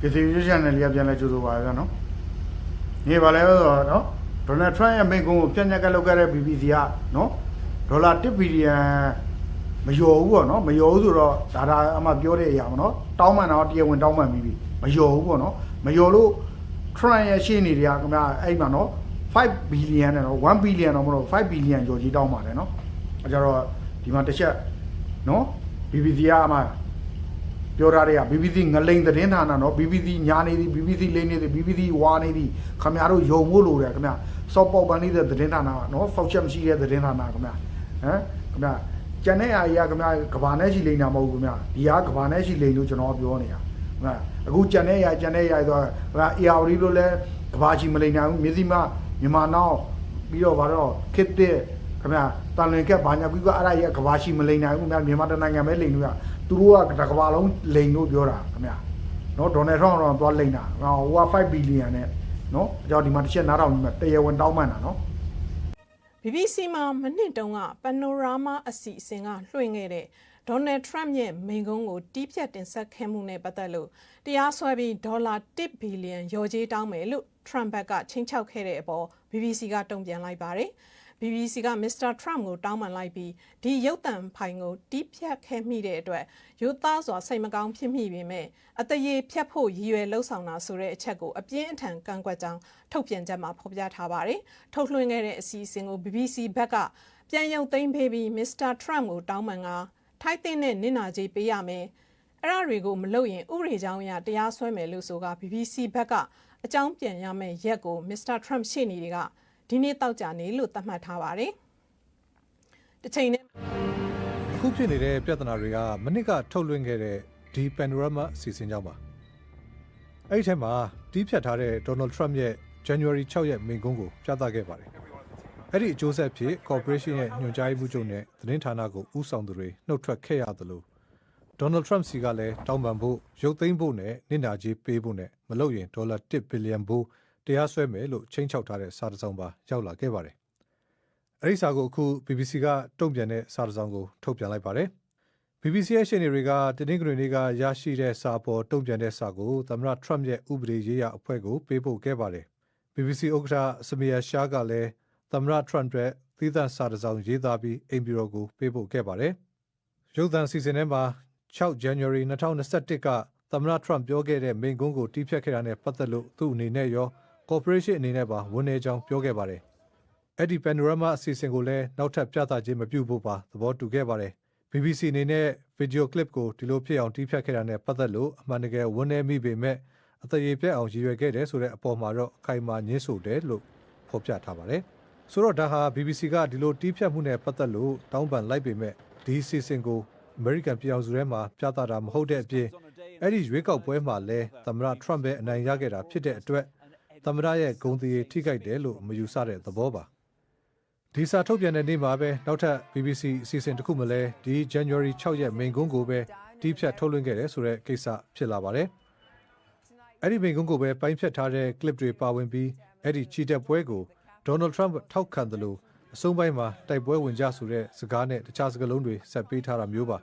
ကစီယူချန်နယ်လေးကပြန်လဲကြိုးဆိုပါရစေနော်နေပါလဲဆိုတော့နော်ဒေါ်နယ်ထရန့်ရဲ့မိန့်ခွန်းကိုပြညက်ကလောက်ခဲ့တဲ့ BBC ကနော်ဒေါ်လာ1ဘီလီယံမလျော်ဘူးပေါ့နော်မလျော်ဘူးဆိုတော့ဒါဒါအမှပြောတဲ့အရာပေါ့နော်တောင်းပန်တော့တရားဝင်တောင်းပန်ပြီးပြီမလျော်ဘူးပေါ့နော်မလျော်လို့ Trump ရဲ့ရှေ့နေတွေကခင်ဗျာအဲ့မှာနော်5ဘီလီယံနဲ့နော်1ဘီလီယံတော့မဟုတ်5ဘီလီယံကျော်ကြီးတောင်းပါတယ်နော်အဲကြတော့ဒီမှာတစ်ချက်နော် BBC ကမှ ပြောထားတဲ့က BBC ငလိန်သတင်းဌာနနော် BBC ညာနေသည် BBC လိန်နေသည် BBC ဝါနေသည်ခင်ဗျားတို့ယုံဖို့လိုတယ်ခင်ဗျာစော့ပေါက်ပန်းနေတဲ့သတင်းဌာနကနော်ဖောက်ချက်မရှိတဲ့သတင်းဌာနခင်ဗျာဟမ်ခင်ဗျာကျန်တဲ့အားကြီးကခင်ဗျာကဘာနဲ့ရှိလိန်တာမဟုတ်ဘူးခင်ဗျာဒီဟာကဘာနဲ့ရှိလိန်လို့ကျွန်တော်ပြောနေတာခင်ဗျာအခုကျန်တဲ့အားကျန်တဲ့အားဆိုတော့ခင်ဗျာ AR လို့လဲကဘာရှိမလိန်နိုင်ဘူးမြစည်းမမြန်မာနောက်ပြီးတော့ဘာတော့ခစ်တဲ့ခင်ဗျာတန်လင်ကက်ဘာညာပြီးကအဲ့ဒါကြီးကကဘာရှိမလိန်နိုင်ဘူးခင်ဗျာမြန်မာတနိုင်ငံပဲလိန်လို့ရ သူတို့ကတကဘာလုံးလိန်လို့ပြောတာခင်ဗျာနော်ဒေါ်နယ်ထရန့်တော့သွားလိန်တာဟိုက5ဘီလီယံနဲ့နော်အကြောင်းဒီမှာတစ်ချက်နားထောင်ပြီးမှတရားဝင်တောင်းပန်တာနော် BBC မှာမနှစ်တုန်းက Panorama အစီအစဉ်ကလွှင့်ခဲ့တဲ့ Donald Trump ရဲ့မိန့်ခွန်းကိုတီးဖြတ်တင်ဆက်ခဲ့မှုနဲ့ပတ်သက်လို့တရားစွဲပြီးဒေါ်လာ1ဘီလီယံရော်ကြေးတောင်းမယ်လို့ Trump ဘက်ကချင်းချောက်ခဲ့တဲ့အပေါ် BBC ကတုံ့ပြန်လိုက်ပါတယ်။ BBC က Mr. Trump ကိုတောင်းပန်လိုက်ပြီးဒီရုပ်သံဖိုင်ကိုတီးဖြတ်ခဲ့မိတဲ့အတွက်ရုပ်သားစွာစိတ်မကောင်းဖြစ်မိပေမဲ့အတရေဖြတ်ဖို့ရည်ရွယ်လှုပ်ဆောင်တာဆိုတဲ့အချက်ကိုအပြင်းအထန်ကန့်ကွက်ကြောင်းထုတ်ပြန်ချက်မှာဖော်ပြထားပါတယ်။ထုတ်လွှင့်ခဲ့တဲ့အစီအစဉ်ကို BBC ဘက်ကပြန်ရုပ်သိမ်းပေးပြီး Mr. Trump ကိုတောင်းပန်ကထိုက်တဲ့နဲ့နင့်နာကြေးပေးရမယ်။အဲ့ဒါတွေကိုမလုပ်ရင်ဥပဒေကြောင်းအရတရားစွဲမယ်လို့ဆိုက BBC ဘက်ကအကြောင်းပြန်ရမယ့်ရက်ကို Mr. Trump ရှေ့နေတွေက ဒီနေ့တောက်ကြနေလို့သတ်မှတ်ထားပါတယ်။တစ်ချိန်နဲ့အခုဖြစ်နေတဲ့ပြဿနာတွေကမနစ်ကထုတ်လွှင့်ခဲ့တဲ့ဒီ panorama အစီအစဉ်ကြောင့်ပါအဲ့ဒီထဲမှာတီးဖြတ်ထားတဲ့ Donald Trump ရဲ့ January 6ရက်မိန့်ခွန်းကိုပြသခဲ့ပါတယ်အဲ့ဒီအကျိုးဆက်ဖြစ် corporation ရဲ့ညွှန်ကြားရေးမှူးချုပ်နဲ့သတင်းဌာနကိုဥဆောင်သူတွေနှုတ်ထွက်ခဲ့ရသလို Donald Trump စီကလည်းတောင်းပန်ဖို့ရုပ်သိမ်းဖို့နဲ့နစ်နာကြေးပေးဖို့နဲ့မလုပ်ရင်ဒေါ်လာ1ဘီလီယံဘူး တရားစွဲမယ်လို့ချိန်ချောက်ထားတဲ့စာတစ်စောင်ပါရောက်လာခဲ့ပါတယ်။အဲဒီစာကိုအခု BBC ကတုံ့ပြန်တဲ့စာတစ်စောင်ကိုထုတ်ပြန်လိုက်ပါတယ်။ BBC ရဲ့ရှင်းနေတွေကတင်းတင်းကလေးကရရှိတဲ့စာပေါ်တုံ့ပြန်တဲ့စာကိုသမ္မတ Trump ရဲ့ဥပဒေရေးရာအဖွဲ့ကိုပေးပို့ခဲ့ပါတယ်။ BBC ဥက္ကဋ္ဌစမီယာရှားကလည်းသမ္မတ Trump ရဲ့သီးသန့်စာတစ်စောင်ရေးသားပြီးအိမ်ဖြူတော်ကိုပေးပို့ခဲ့ပါတယ်။ရုပ်သံစီစဉ်ထဲမှာ6 January 2021ကသမ္မတ Trump ပြောခဲ့တဲ့မိန့်ခွန်းကိုတီးဖြတ်ခဲ့တာနဲ့ပတ်သက်လို့သူ့အနေနဲ့ရော corporation အနေနဲ့ပါဝန်내ကြောင်းပြောခဲ့ပါတယ်။အဲ့ဒီ panorama အစီအစဉ်ကိုလည်းနောက်ထပ်ပြသခြင်းမပြုဖို့ပါသဘောတူခဲ့ပါတယ်။ BBC အနေနဲ့ video clip ကိုဒီလိုဖြစ်အောင်တီးဖြတ်ခဲ့တာနဲ့ပတ်သက်လို့အမှန်တကယ်ဝန်내မိပေမဲ့အတရေပြတ်အောင်ရည်ရွယ်ခဲ့တယ်ဆိုတဲ့အပေါ်မှာတော့အခိုင်အမာညှင်းဆိုတယ်လို့ဖော်ပြထားပါတယ်။ဆိုတော့ဒါဟာ BBC ကဒီလိုတီးဖြတ်မှုနဲ့ပတ်သက်လို့တောင်းပန်လိုက်ပေမဲ့ဒီအစီအစဉ်ကို American ပြည်အောင်စုထဲမှာပြသတာမဟုတ်တဲ့အပြင်အဲ့ဒီရွေးကောက်ပွဲမှာလည်းသမ္မတ Trump ပဲအနိုင်ရခဲ့တာဖြစ်တဲ့အတွက် သမ္မတရဲ့ဂုဏ်သရေထိခိုက်တယ်လို့မယူဆတဲ့သဘောပါဒီစာထုတ်ပြန်တဲ့နေ့မှာပဲနောက်ထပ် BBC အစီအစဉ်တစ်ခုမှလည်းဒီ January 6ရက်မိန်ကွန်းကိုပဲတီးဖြတ်ထုတ်လွှင့်ခဲ့တယ်ဆိုတဲ့ကိစ္စဖြစ်လာပါတယ်အဲ့ဒီမိန်ကွန်းကိုပဲပိုင်းဖြတ်ထားတဲ့ clip တွေပါဝင်ပြီးအဲ့ဒီချီတက်ပွဲကို Donald Trump ထောက်ခံတယ်လို့အဆုံးပိုင်းမှာတိုက်ပွဲဝင်ကြဆိုတဲ့စကားနဲ့တခြားစကားလုံးတွေဆက်ပေးထားတာမျိုးပါ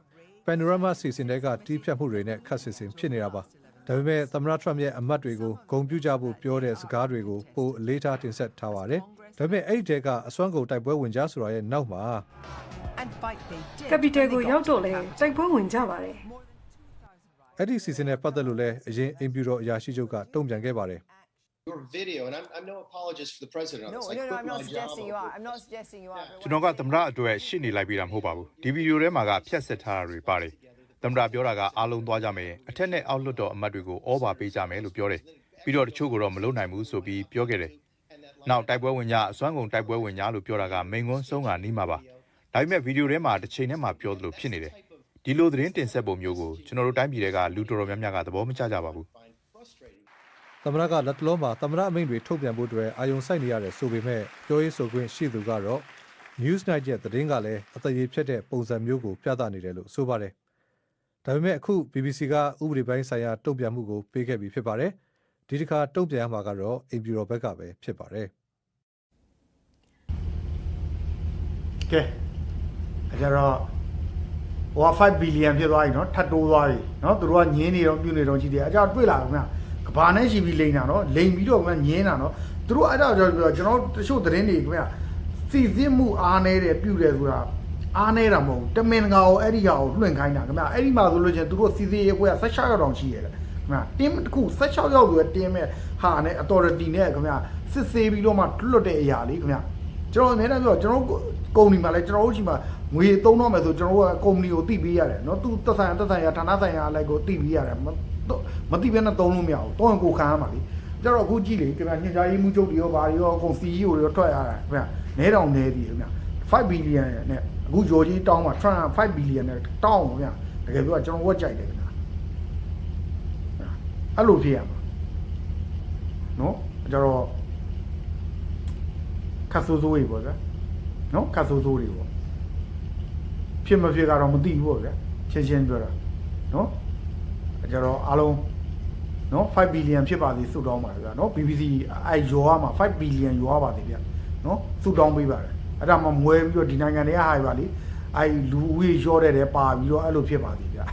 Panorama စီစဉ်တဲ့ကတီးဖြတ်မှုတွေနဲ့ခတ်ဆစ်ဆင်ဖြစ်နေတာပါ ဒါပေမဲ့သမ္မတ Trump ရဲ့အမတ်တွေကိုဂုဏ်ပြုကြဖို့ပြောတဲ့စကားတွေကိုပိုအလေးထားတင်ဆက်ထားပါတယ်ဒါပေမဲ့အဲ့ဒီတဲကအစွမ်းကုန်တိုက်ပွဲဝင်ကြဆိုတာရဲ့နောက်မှာကပီတယ်ကိုရောက်တော့လဲတိုက်ပွဲဝင်ကြပါတယ်အဲ့ဒီစီစဉ်နဲ့ပတ်သက်လို့လည်းအရင်အင်ပြူတော်အရာရှိချုပ်ကတုံ့ပြန်ခဲ့ပါတယ် your video, and I'm, I'm no apologist for the president on No, this. I no, no, quit I'm not my job suggesting you over are. I'm not suggesting you are. but ကျွန်တော်ကသမ္မတအတွက်ရှစ်နေလိုက်ပြီးတာမဟုတ်ပါဘူးဒီဗီဒီယိုထဲမှာကဖြတ်ဆက်ထားတာတွေပါတယ် သမ္မတပြောတာကအားလုံးသွားကြမယ်အထက်နဲ့အောက်လွှတ်တော်အမတ်တွေကိုဩဘာပေးကြမယ်လို့ပြောတယ်ပြီးတော့တချို့ကတော့မလုပ်နိုင်ဘူးဆိုပြီးပြောခဲ့တယ်နောက်တိုက်ပွဲဝင်ကြအစွမ်းကုန်တိုက်ပွဲဝင်ကြလို့ပြောတာကမိန်ကွန်းဆုံးကနီးမှာပါဒါပေမဲ့ဗီဒီယိုထဲမှာတစ်ချိန်ထဲမှာပြောသလိုဖြစ်နေတယ်ဒီလိုသတင်းတင်ဆက်ပုံမျိုးကိုကျွန်တော်တို့တိုင်းပြည်တွေကလူတော်တော်များများကသဘောမကျကြပါဘူးသမ္မတကလက်တလုံးမှာသမ္မတအမိန့်တွေထုတ်ပြန်ဖို့အတွက်အာယုံစိုက်နေရတယ်ဆိုပေမဲ့ပြောရေးဆိုခွင့်ရှိသူကတော့ Newsnight ရဲ့သတင်းကလည်းအတရေဖြတ်တဲ့ပုံစံမျိုးကိုပြသနေတယ်လို့ဆိုပါတယ်။ ဒါပေမဲ့အခု BBC ကဥပဒေပိုင်းဆိုင်ရာတုံ့ပြန်မှုကိုပေးခဲ့ပြီးဖြစ်ပါတယ်။ဒီတစ်ခါတုံ့ပြန်ရမှာကတော့အင်ပြူတော်ဘက်ကပဲဖြစ်ပါတယ်။ ကဲအဲကြတော့ဟိုက5ဘီလီယံဖြစ်သွားပြီเนาะထပ်တိုးသွားပြီเนาะသူတို့ကညင်းနေတော့ပြုနေတော့ကြည့်တယ်အဲကြတော့တွေ့လာခင်ဗျ ဘာနဲ့ရှိပြီးလိန်တာနော်လိန်ပြီးတော့ခင်ဗျညင်းတာနော်သူတို့အဲ့ဒါကြောင့်ပြောကျွန်တော်တချို့သတင်းတွေခင်ဗျစီစစ်မှုအားနေတယ်ပြုတယ်ဆိုတာ အားနေတာမဟုတ်ဘူးတမင်တကာကိုအဲ့ဒီဟာကိုလွှင့်ခိုင်းတာခင်ဗျအဲ့ဒီမှာဆိုလို့ချင်းသူတို့စီစစ်ရေးကွဲ16ရောက်တောင်ရှိရတယ်ခင်ဗျတင်းတစ်ခု16ရောက်ဆိုရတင်းမဲ့ဟာနဲ့ authority နဲ့ခင်ဗျစစ်ဆေးပြီးတော့မှလွတ်တဲ့အရာလေးခင်ဗျကျွန်တော်အများအားပြောကျွန်တော်ကုမ္ပဏီမှာလည်းကျွန်တော်တို့ရှိမှာငွေသုံးတော့မယ်ဆိုကျွန်တော်တို့ကကုမ္ပဏီကိုတိပေးရတယ်နော်သူသက်ဆိုင်သက်ဆိုင်ရာဌာနဆိုင်ရာအလိုက်ကိုတိပေးရတယ်မမတိဘဲနဲ့သုံးလို့မရဘူးသုံးရင်ကိုခံရမှာလေကျတော့အခုကြည့်လေခင်ဗျညင်ကြားရေးမှုချုပ်တွေရောဘာတွေရောအကုန် CEO တွေရောထွက်ရတာခင်ဗျနဲတောင်နဲသည်ခင်ဗျ5 billion နဲ့ အခုဂျော်ဂျီတောင်းမှာ Trump 5 billion နဲ့တောင်းခင်ဗျတကယ်ပြောကျွန်တော်ဝက်ကြိုက်တယ်ခင်ဗျအဲ့လိုဖြစ်ရမှာနော်ကျတော့ခတ်ဆိုးဆိုးတွေပေါ့ဗျာနော်ခတ်ဆိုးဆိုးတွေပေါ့ဖြစ်မဖြစ်ကတော့မသိဘူးပေါ့ဗျာချင်းချင်းပြောတာနော်ကျတော့အားလုံးနော်5 billion ဖြစ်ပါသေးစုတောင်းပါတယ်ဗျာနော် BBC အဲရောရမှာ5 billion ရောရပါသေးဗျာနော်စုတောင်းပေးပါတယ် အဲ့ဒါမှမွဲပြီးတော့ဒီနိုင်ငံတွေကဟာပါလေအဲလူဦးရေရောတဲ့တဲ့ပါပြီးတော့အဲ့လိုဖြစ်ပါသေးဗျာ